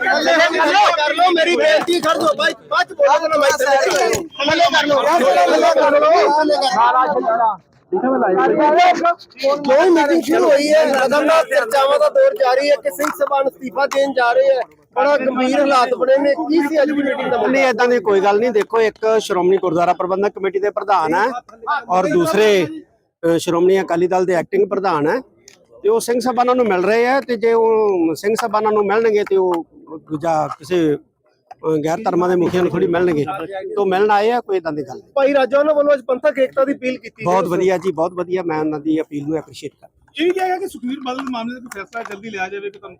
ਕਰ ਲਓ ਮੇਰੀ ਬੇਨਤੀ ਕਰ ਦੋ ਬਾਈ ਬਾਅਦ ਚ ਨਾ ਮੈਂ ਥੱਲੇ ਕਰ ਲਓ ਥੱਲੇ ਕਰ ਲਓ ਜੋ ਮੀਟਿੰਗ ਸ਼ੁਰੂ ਹੋਈ ਹੈ ਲਗਾਤਾਰ ਚਰਚਾਵਾਂ ਦਾ ਦੌਰ ਜਾਰੀ ਹੈ ਕਿ ਸਿੰਘ ਸਭਾ ਅਸਤੀਫਾ ਦੇਣ ਜਾ ਰਹੇ ਹੈ ਬੜਾ ਗੰਭੀਰ ਹਾਲਾਤ ਬਣੇ ਨੇ ਕੀ ਸੀ ਅੱਜ ਮੀਟਿੰਗ ਦਾ ਨਹੀਂ ਇਦਾਂ ਦੀ ਕੋਈ ਗੱਲ ਨਹੀਂ। ਦੇਖੋ, ਇੱਕ ਸ਼੍ਰੋਮਣੀ ਗੁਰਦੁਆਰਾ ਪ੍ਰਬੰਧਕ ਕਮੇਟੀ ਦੇ ਪ੍ਰਧਾਨ ਹੈ ਔਰ ਦੂਸਰੇ ਸ਼੍ਰੋਮਣੀ ਅਕਾਲੀ ਦਲ ਦੇ ਐਕਟਿੰਗ ਪ੍ਰਧਾਨ ਹੈ। ਤੇ ਉਹ ਸਿੰਘ ਸਭਾਨਾਂ ਨੂੰ ਮਿਲ ਰਹੇ ਆ ਤੇ ਜੇ ਉਹ ਸਿੰਘ ਸਭਾਨਾਂ ਨੂੰ ਮਿਲਣਗੇ ਤੇ ਉਹ ਦੂਜਾ ਕਿਸੇ ਅ, ਗੈਰ ਧਰਮਾਂ ਦੇ ਮੁਖੀਆਂ ਨੂੰ ਥੋੜੀ ਮਿਲਣਗੇ। ਤੋਂ ਮਿਲਣ ਆਏ ਆ ਕੋਈ ਇਦਾਂ ਦੀ ਗੱਲ ਨਹੀਂ। ਭਾਈ ਰਾਜਾ ਉਹਨਾਂ ਵੱਲੋਂ ਅੱਜ ਪੰਥਕ ਏਕਤਾ ਦੀ ਅਪੀਲ ਕੀਤੀ ਬਹੁਤ ਵਧੀਆ ਜੀ ਬਹੁਤ ਵਧੀਆ ਮੈਂ ਉਹਨਾਂ ਦੀ ਅਪੀਲ ਨੂੰ ਐਪਰੀਸ਼ੀਏਟ ਕਰਦਾ। ਇਹ ਵੀ ਕਿਹਾ ਕਿ ਸੁਖਵੀਰ ਬਾਦਲ ਦੇ ਮਾਮਲੇ ਦਾ ਕੋਈ ਫੈਸਲਾ ਜਲਦੀ ਲਿਆ ਜਾਵੇ ਕਿ ਤੁਹਾਨੂੰ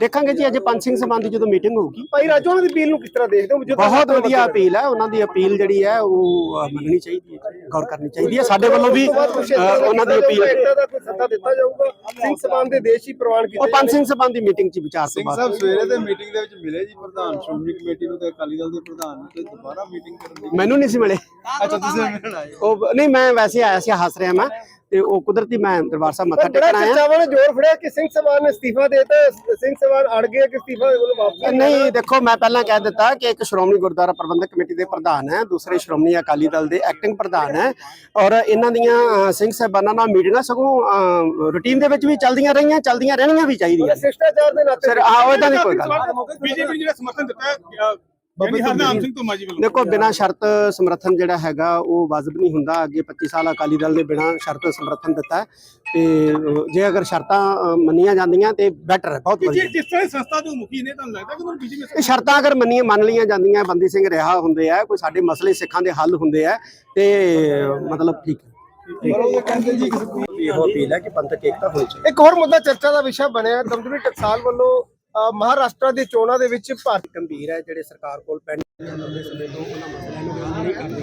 ਦੇਖਾਂਗੇ ਜੀ ਅੱਜ ਪੰਜ ਸਿੰਘ ਸਭਾ ਦੀ ਜਦੋਂ ਮੀਟਿੰਗ ਹੋਊਗੀ। ਭਾਈ ਰਾਜਾ ਉਹਨਾਂ ਦੀ ਅਪੀਲ ਨੂੰ ਕਿਸ ਤਰ੍ਹਾਂ ਦੇਖਦੇ ਹੋ? ਬਹੁਤ ਵਧੀਆ ਅਪੀਲ ਹੈ ਉਹਨਾਂ ਦੀ ਅਪੀਲ ਜਿਹੜੀ ਹੈ ਉਹ ਮੰਨਣੀ ਚਾਹੀਦੀ ਹੈ ਗੌਰ ਕਰਨੀ ਚਾਹੀਦੀ ਹੈ। ਸਾਡੇ ਵੱਲੋਂ ਵੀ ਉਹਨਾਂ ਦੀ ਅਪੀਲ ਦਾ ਕੋਈ ਸੱਦਾ ਦਿੱਤਾ ਜਾਊਗਾ? ਸਿੰਘ ਸਭਾ ਦੇ ਦੇਸ਼ ਹੀ ਪ੍ਰਵਾਨ ਉਹ ਕੀਤੇ ਪੰਜ ਸਿੰਘ ਸਭਾ ਦੀ ਮੀਟਿੰਗ 'ਚ ਵਿਚਾਰ ਤੋਂ ਸਿੰਘ ਸਾਹਿਬ ਸਵੇਰੇ ਦੇ ਮੀਟਿੰਗ ਦੇ ਵਿੱਚ ਮਿਲੇ ਜੀ ਪ੍ਰਧਾਨ ਸ਼੍ਰੋਮਣੀ ਕਮੇਟੀ ਨੂੰ ਤੇ ਅਕਾਲੀ ਦਲ ਦੇ ਪ੍ਰਧਾਨ ਨੂੰ ਤੇ ਦੁਬਾਰਾ ਮੀਟਿੰਗ ਕਰਨ ਦੀ ਮੈਨੂੰ ਨਹੀਂ ਸੀ ਮਿਲੇ। ਅੱਛਾ ਤੁਸੀਂ ਮਿਲਣ ਆਏ ਉਹ ਨਹੀਂ ਮੈਂ ਵੈਸੇ ਆਇਆ ਸੀ ਹੱਸ ਰਿਹਾ ਮੈਂ। ਤੇ ਉਹ ਕੁਦਰਤੀ ਮੈਂ ਦਰਬਾਰ ਸਾਹਿਬ ਮੱਥਾ ਟੇਕਣ ਆਇਆ ਚਰਚਾਵਾਂ ਨੇ ਜ਼ੋਰ ਫੜਿਆ ਕਿ ਸਿੰਘ ਸਭਾ ਨੇ ਅਸਤੀਫਾ ਦੇਤਾ ਸਿੰਘ ਸਭਾ ਅੜ ਗਿਆ ਕਿ ਅਸਤੀਫਾ ਉਹਨੂੰ ਵਾਪਸ ਨਹੀਂ ਦੇਖੋ ਮੈਂ ਪਹਿਲਾਂ ਕਹਿ ਦਿੱਤਾ ਕਿ ਇੱਕ ਸ਼੍ਰੋਮਣੀ ਗੁਰਦੁਆਰਾ ਪ੍ਰਬੰਧਕ ਕਮੇਟੀ ਦੇ ਪ੍ਰਧਾਨ ਹੈ ਦੂਸਰੇ ਸ਼੍ਰੋਮਣੀ ਅਕਾਲੀ ਦਲ ਦੇ ਐਕਟਿੰਗ ਪ੍ਰਧਾਨ ਹੈ ਔਰ ਇਹਨਾਂ ਦੀਆਂ ਸਿੰਘ ਸਾਹਿਬਾਨਾਂ ਨਾਲ ਮੀਟਿੰਗਾਂ ਸਗੋਂ ਰੂਟੀਨ ਦੇ ਵਿੱਚ ਵੀ ਚੱਲਦੀਆਂ ਰਹੀਆਂ ਚੱਲਦੀਆਂ ਰਹਿਣੀਆਂ ਵੀ ਚਾਹੀਦੀਆਂ ਨੇ। ਸ਼ਿਸ਼ਟਾਚਾਰ ਦੇ ਨਾਤੇ ਸਰ ਆਹ ਦੀ ਕੋਈ ਗੱਲ ਨਹੀਂ। ਬੀਜੇਪੀ ਜਿਹੜਾ ਸਮਰਥਨ ਦਿੱਤਾ ਹੈ ਬਾਬਾ ਹਰਨਾਮ ਸਿੰਘ ਧੁਮਾ ਜੀ ਵੱਲੋਂ। ਦੇਖੋ ਬਿਨਾਂ ਸ਼ਰਤ ਸਮਰਥਨ ਜਿਹੜਾ ਹੈਗਾ ਉਹ ਵਾਜਬ ਨਹੀਂ ਹੁੰਦਾ। ਅੱਗੇ 25 ਸਾਲ ਅਕਾਲੀ ਦਲ ਨੇ ਬਿਨਾਂ ਸ਼ਰਤ ਸਮਰਥਨ ਦਿੱਤਾ ਤੇ ਜੇ ਅਗਰ ਸ਼ਰਤਾਂ ਮੰਨੀਆਂ ਜਾਂਦੀਆਂ ਤੇ ਬੈਟਰ ਹੈ ਬਹੁਤ ਵਧੀਆ। ਜਿਸ ਜਿਸ ਤਰ੍ਹਾਂ ਸੰਸਥਾ ਦੇ ਮੁਖੀ ਨੇ ਤੁਹਾਨੂੰ ਲੱਗਦਾ ਕਿ ਉਹਨਾਂ ਬੀਜੇਪੀ ਇਹ ਸ਼ਰਤਾਂ ਅਗਰ ਮੰਨੀਆਂ ਮੰਨ ਲਈਆਂ ਜਾਂਦੀਆਂ ਬੰਦੀ ਸਿੰਘ ਰਿਹਾ ਹੁੰਦੇ ਆ ਕੋਈ ਸਾਡੇ ਮਸਲੇ ਸਿੱਖਾਂ ਦੇ ਹੱਲ ਹੁੰਦੇ ਆ ਤੇ ਮਤਲਬ ਠੀਕ ਹੈ। ਇਹੋ ਅਪੀਲ ਹੈ ਕਿ ਪੰਥਕ ਏਕਤਾ ਹੋਣੀ ਚਾਹੀਦੀ ਇੱਕ ਹੋਰ ਮੁੱਦਾ ਚਰਚਾ ਦਾ ਵਿਸ਼ਾ ਬਣਿਆ। ਦਮਦਮੀ ਟਕਸਾਲ ਵੱਲੋਂ ਮਹਾਰਾਸ਼ਟਰ ਦੀ ਚੋਣਾਂ ਦੇ ਵਿੱਚ ਭਾਰਤ ਗੰਭੀਰ ਹੈ ਜਿਹੜੇ ਸਰਕਾਰ ਕੋਲ ਪੈਂਡਿੰਗ ਲੰਬੇ ਸਮੇਂ ਤੋਂ ਉਹਨਾਂ ਮਸਲਿਆਂ ਨੂੰ ਹੱਲ ਨਹੀਂ ਕਰ ਰਹੀ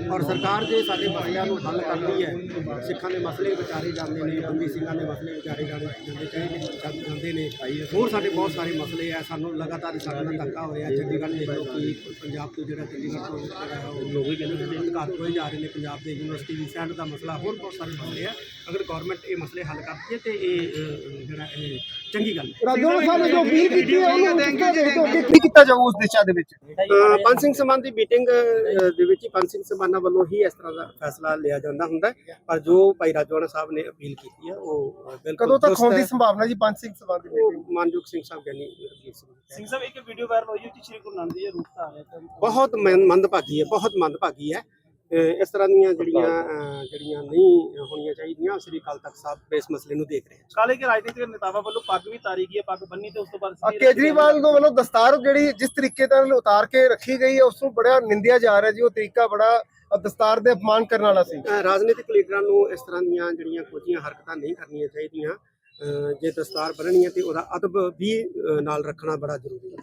ਹੈ। ਔਰ ਸਰਕਾਰ ਜੇ ਸਾਡੇ ਮਸਲਿਆਂ ਨੂੰ ਹੱਲ ਕਰਦੀ ਹੈ ਸਿੱਖਾਂ ਦੇ ਮਸਲੇ ਵਿਚਾਰੇ ਜਾਂਦੇ ਨੇ ਬੰਦੀ ਸਿੰਘਾਂ ਦੇ ਮਸਲੇ ਵਿਚਾਰੇ ਜਾਂਦੇ ਜਾਂਦੇ ਚਾਹੀਦੇ ਚੱਲ ਜਾਂਦੇ ਨੇ। ਹੋਰ ਸਾਡੇ ਬਹੁਤ ਸਾਰੇ ਮਸਲੇ ਆ ਸਾਨੂੰ ਲਗਾਤਾਰ ਸਾਡੇ ਨਾਲ ਧੱਕਾ ਹੋ ਰਿਹਾ। ਚੰਡੀਗੜ੍ਹ ਦੇਖ ਲਓ ਕਿ ਪੰਜਾਬ ਤੋਂ ਜਿਹੜਾ ਚੰਡੀਗੜ੍ਹ ਤੋਂ ਹੈ ਲੋਕ ਵੀ ਕਹਿੰਦੇ ਅਧਿਕਾਰ ਹੋਏ ਜਾ ਰਹੇ ਨੇ ਪੰਜਾਬ ਦੇ ਯੂਨੀਵਰਸਿਟੀ ਦੀ ਸੈਂਡ ਦਾ ਮਸਲਾ ਹੋਰ ਬਹੁਤ ਸਾਰੇ ਮਸਲੇ ਆ। ਅਗਰ ਗਵਰਨਮੈਂਟ ਇਹ ਮਸਲੇ ਹੱਲ ਕਰਦੀ ਹੈ ਤੇ ਇਹ ਜਿਹੜਾ ਇਹ ਚੰਗੀ ਗੱਲ ਹੈ। ਨੇ ਜੋ ਅਪੀਲ ਕੀਤੀ ਹੈ ਉਹਨੂੰ ਕਿਸ ਤਰ੍ਹਾਂ ਦੇਖਦੇ ਹੋ। ਕਿ ਕੀ ਕੀਤਾ ਜਾਊ ਉਸ ਦਿਸ਼ਾ ਦੇ ਵਿੱਚ? ਅ, ਪੰਜ ਸਿੰਘ ਸਮਾਨ ਦੀ ਮੀਟਿੰਗ ਅ, ਦੇ ਵਿੱਚ ਹੀ ਪੰਜ ਸਿੰਘ ਸਮਾਨਾਂ ਵੱਲੋਂ ਹੀ ਇਸ ਤਰ੍ਹਾਂ ਦਾ ਫੈਸਲਾ ਲਿਆ ਜਾਂਦਾ ਹੁੰਦਾ ਹੈ। ਪਰ ਜੋ ਭਾਈ ਰਾਜਵਾਨਾ ਸਾਹਿਬ ਨੇ ਅਪੀਲ ਕੀਤੀ ਹੈ ਉਹ ਅ, ਬਿਲਕੁਲ ਕਦੋਂ ਤੱਕ ਦੁਰਸਤ ਹੋਣ ਦੀ ਹੈ। ਸੰਭਾਵਨਾ ਜੀ ਪੰਜ ਸਿੰਘ ਸਭਾ ਦੀ ਉਹ meeting? ਮਾਨਯੋਗ ਸਿੰਘ ਸਾਹਿਬ ਗਿਆਨੀ ਰਣਜੀਤ ਸਿੰਘ ਸਿੰਘ ਸਾਹਿਬ ਇੱਕ ਵੀਡੀਓ ਵਾਇਰਲ ਹੋਈ ਕਿ ਸ਼੍ਰੀ ਗੁਰੂ ਨਾਨਕ ਦੇਵ ਜੀ ਦਾ ਰੂਪ ਧਾਰਿਆ ਤਾਂ ਬਹੁਤ ਮੰਦ- ਮੰਦਭਾਗੀ ਹੈ ਬਹੁਤ ਮੰਦਭਾਗੀ ਹੈ। ਅ, ਇਸ ਤਰ੍ਹਾਂ ਦੀਆਂ ਜਿਹੜੀਆਂ ਜਿਹੜੀਆਂ ਨਹੀਂ ਹੋਣੀਆਂ ਚਾਹੀਦੀਆਂ ਸ੍ਰੀ ਅਕਾਲ ਤਖਤ ਸਾਹਿਬ ਇਸ ਮਸਲੇ ਨੂੰ ਦੇਖ ਰਹੇ ਹਨ ਕਾਲੇ ਕੇ ਰਾਜਨੀਤਿਕ ਨੇਤਾਵਾਂ ਵੱਲੋਂ ਪੱਗ ਵੀ ਤਾਰੀ ਗਈ ਹੈ ਪੱਗ ਬੰਨੀ ਤੇ ਉਸ ਤੋਂ ਬਾਅਦ ਆ ਕੇਜਰੀਵਾਲ ਨੂੰ ਵੱਲੋਂ ਦਸਤਾਰ ਜਿਹੜੀ ਜਿਸ ਤਰੀਕੇ ਨਾਲ ਉਤਾਰ ਕੇ ਰੱਖੀ ਗਈ ਹੈ ਉਸ ਨੂੰ ਬੜਾ ਨਿੰਦਿਆ ਜਾ ਰਿਹਾ ਜੀ ਉਹ ਤਰੀਕਾ ਬੜਾ ਅ, ਦਸਤਾਰ ਦੇ ਅਪਮਾਨ ਕਰਨ ਵਾਲਾ ਸੀ। ਰਾਜਨੀਤਿਕ ਲੀਡਰਾਂ ਨੂੰ ਇਸ ਤਰ੍ਹਾਂ ਦੀਆਂ ਜਿਹੜੀਆਂ ਕੋਝੀਆਂ ਹਰਕਤਾਂ ਨਹੀਂ ਕਰਨੀਆਂ ਚਾਹੀਦੀਆਂ। ਅ, ਜੇ ਦਸਤਾਰ ਬੰਨਣੀ ਹੈ ਤੇ ਉਹਦਾ ਅਦਬ ਵੀ ਨਾਲ ਰੱਖਣਾ ਬੜਾ ਜ਼ਰੂਰੀ ਹੈ।